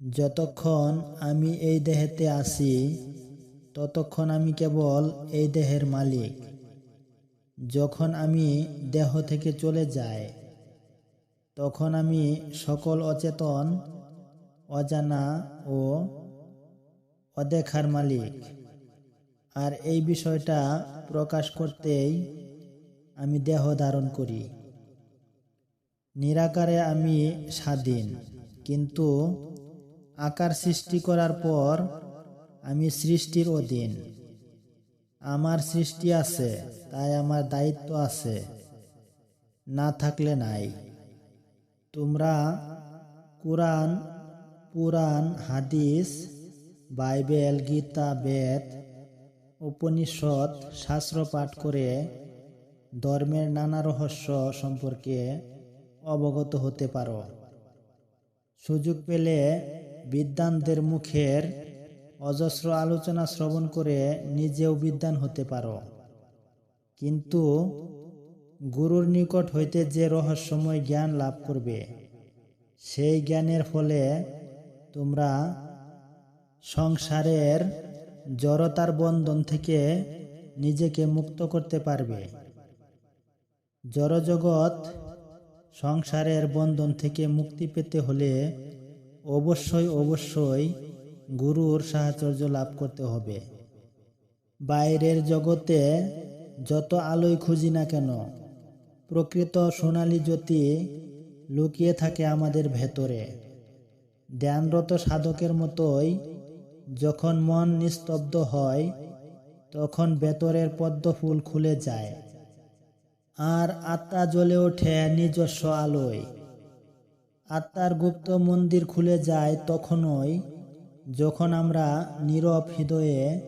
যতক্ষণ আমি এই দেহেতে আছি, ততক্ষণ আমি কেবল এই দেহের মালিক। যখন আমি দেহ থেকে চলে যাই, তখন আমি সকল অচেতন, অজানা ও অদেখার মালিক। আর এই বিষয়টা প্রকাশ করতেই আমি দেহ ধারণ করি। নিরাকারে আমি স্বাধীন, কিন্তু আকার সৃষ্টি করার পর আমি সৃষ্টির অধীন। আমার সৃষ্টি আছে, তাই আমার দায়িত্ব আছে। না থাকলে নাই। তোমরা কোরআন, পুরাণ, হাদিস, বাইবেল, গীতা, বেদ, উপনিষদ, শাস্ত্র পাঠ করে ধর্মের নানা রহস্য সম্পর্কে অবগত হতে পারো। সুযোগ পেলে বিদ্বানদের মুখের অজস্র আলোচনা শ্রবণ করে নিজেও বিদ্বান হতে পারো। কিন্তু গুরুর নিকট হইতে যে রহস্যময় জ্ঞান লাভ করবে, সেই জ্ঞানের ফলে তোমরা সংসারের জড়তার বন্ধন থেকে নিজেকে মুক্ত করতে পারবে। জড়জগৎ সংসারের বন্ধন থেকে মুক্তি পেতে হলে অবশ্যই অবশ্যই গুরুর সাহচর্য লাভ করতে হবে। বাইরের জগতে যত আলোয় খুঁজি না কেন, প্রকৃত সোনালী জ্যোতি লুকিয়ে থাকে আমাদের ভেতরে। ধ্যানরত সাধকের মতোই যখন মন নিস্তব্ধ হয়, তখন ভেতরের পদ্ম ফুল খুলে যায়। আর আত্মা জ্বলে ওঠে নিজস্ব আলোয়। আত্মার গুপ্ত মন্দির খুলে যায় তখনই যখন আমরা নীরব হৃদয়ে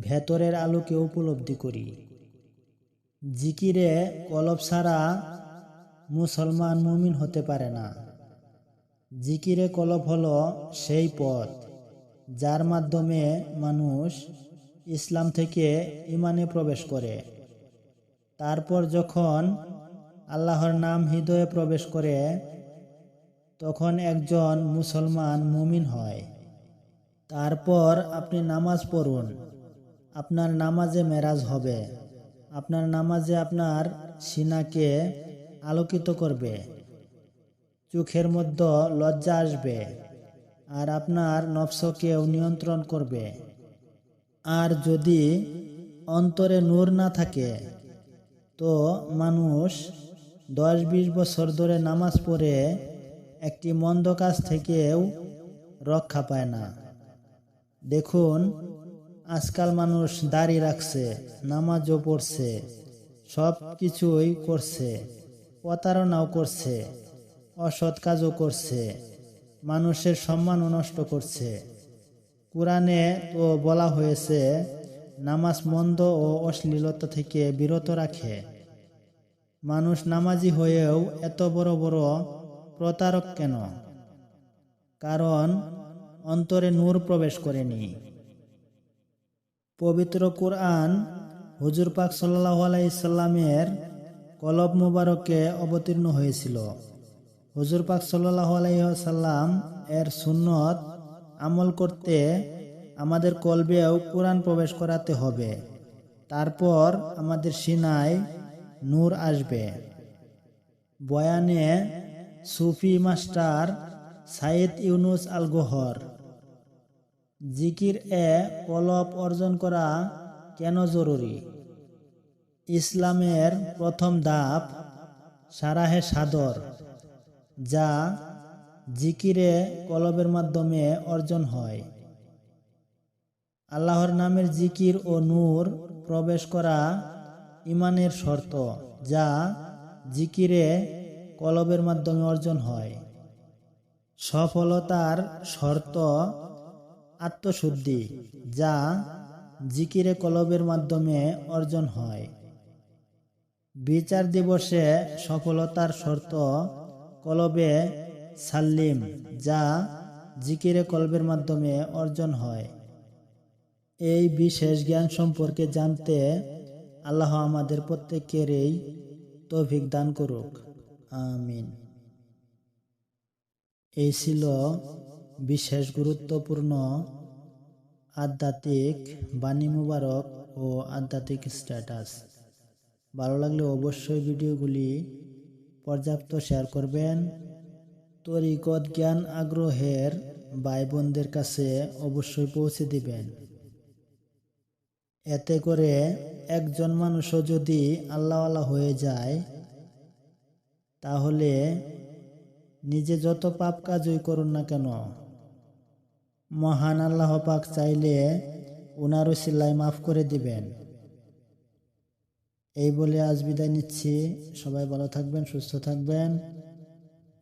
ভেতরের আলোকে উপলব্ধি করি। জিকিরে কলব ছাড়া মুসলমান মুমিন হতে পারে না। জিকিরে কলব হলো সেই পথ যার মাধ্যমে মানুষ ইসলাম থেকে ইমানে প্রবেশ করে। তারপর যখন আল্লাহর নাম হৃদয়ে প্রবেশ করে তখন একজন মুসলমান মুমিন হয়। তারপর আপনি নামাজ পড়ুন। আপনার নামাজে মেরাজ হবে। আপনার নামাজে আপনার সিনাকে আলোকিত করবে। চোখের মধ্যে লজ্জা আসবে। আর আপনার নফসকেও নিয়ন্ত্রণ করবে। আর যদি অন্তরে নূর না থাকে, তো মানুষ দশ বিশ বছর ধরে নামাজ পড়ে একটি মন্দ কাজ থেকেও রক্ষা পায় না। দেখুন, আজকাল মানুষ দাড়ি রাখছে, নামাজও পড়ছে সব কিছুই করছে, প্রতারণাও করছে, অসৎ কাজও করছে, মানুষের সম্মানও নষ্ট করছে। কোরআনে তো বলা হয়েছে, নামাজ মন্দ ও অশ্লীলতা থেকে বিরত রাখে। মানুষ নামাজি হয়েও এত বড় বড় প্রতারক কেন? কারণ অন্তরে নূর প্রবেশ করেনি। পবিত্র কোরআন হুজুর পাক সাল্লাহ আলাইসাল্লামের কলব মুবারকে অবতীর্ণ হয়েছিল। হুজুর পাক সাল্লাহ আলাইসাল্লাম এর সুন্নত আমল করতে আমাদের কলবেও কোরআন প্রবেশ করাতে হবে। তারপর আমাদের সিনায় নূর আসবে। বয়ানে সুফি মাস্টার সাইদ ইউনুস আল গোহর। জিকির এ কলব অর্জন করা কেন জরুরি? ইসলামের প্রথম ধাপ সারাহে সাদর, যা জিকিরে কলবের মাধ্যমে অর্জন হয়। আল্লাহর নামের জিকির ও নূর প্রবেশ করা ইমানের শর্ত, যা জিকিরে কলবের মাধ্যমে অর্জন হয়। সফলতার শর্ত আত্মশুদ্ধি, যা জিকিরে কলবের মাধ্যমে অর্জন হয়। বিচার দিবসে সফলতার শর্ত কলবে সাল্লিম, যা জিকিরে কলবের মাধ্যমে অর্জন হয়। এই বিশেষ জ্ঞান সম্পর্কে জানতে আল্লাহ আমাদের প্রত্যেকেরই তৌফিক দান করুক। আমিন। এই ছিল বিশেষ গুরুত্বপূর্ণ আধ্যাত্মিক বাণী মুবারক ও আধ্যাত্মিক স্ট্যাটাস। ভালো লাগলে অবশ্যই ভিডিওগুলি পর্যাপ্ত শেয়ার করবেন। তরিকত জ্ঞান আগ্রহের ভাই বোনদের কাছে অবশ্যই পৌঁছে দিবেন। এতে করে একজন মানুষও যদি আল্লাহওয়ালা হয়ে যায় তাহলে নিজে যত পাপ কাজই করুন না কেন, মহান আল্লাহ পাক চাইলে উনারও সিল্লাই মাফ করে দিবেন। এই বলে আজ বিদায় নিচ্ছি। সবাই ভালো থাকবেন, সুস্থ থাকবেন।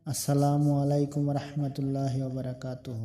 আসসালামু আলাইকুম রহমতুল্লাহ বারাকাতুহ।